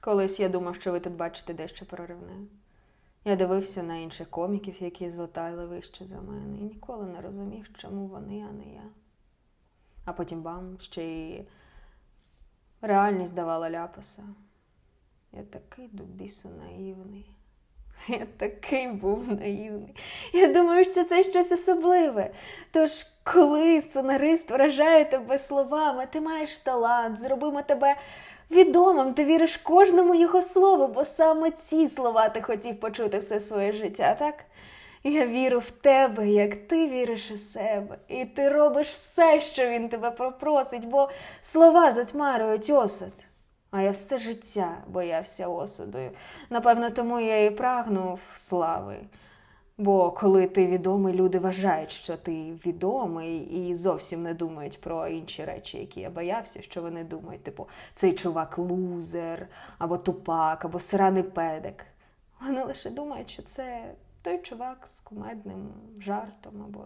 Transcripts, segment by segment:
Колись я думав, що ви тут бачите дещо проривне. Я дивився на інших коміків, які злетали вище за мене, і ніколи не розумів, чому вони, а не я. А потім бам, ще й реальність давала ляпаса. Я такий до бісу наївний. Я такий був наївний. Я думаю, що це щось особливе. Тож, коли сценарист вражає тебе словами, ти маєш талант, зробимо тебе відомим, ти віриш кожному його слову, бо саме ці слова ти хотів почути все своє життя, так? Я вірю в тебе, як ти віриш у себе, і ти робиш все, що він тебе попросить, бо слова затьмарюють осуд. А я все життя боявся осуду. Напевно, тому я і прагнув слави. Бо коли ти відомий, люди вважають, що ти відомий, і зовсім не думають про інші речі, які я боявся, що вони думають. Типу, цей чувак лузер, або тупак, або сраний педик. Вони лише думають, що це той чувак з кумедним жартом, або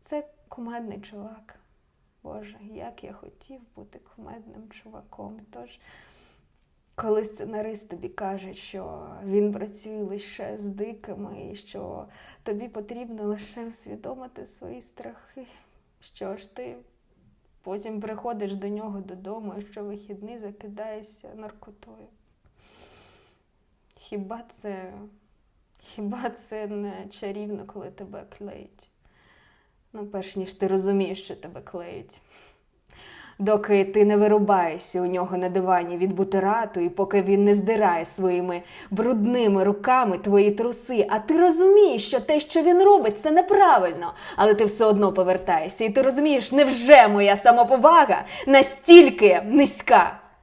це кумедний чувак. Боже, як я хотів бути кумедним чуваком. Тож, коли сценарист тобі каже, що він працює лише з дикими, і що тобі потрібно лише усвідомити свої страхи, що ж ти потім приходиш до нього додому і що вихідний закидаєшся наркотою. Хіба це, хіба це не чарівно, коли тебе клеють? Ну, перш ніж ти розумієш, що тебе клеють. Доки ти не вирубаєшся у нього на дивані від бутерату, і поки він не здирає своїми брудними руками твої труси, а ти розумієш, що те, що він робить, це неправильно, але ти все одно повертаєшся, і ти розумієш, невже моя самоповага настільки низька?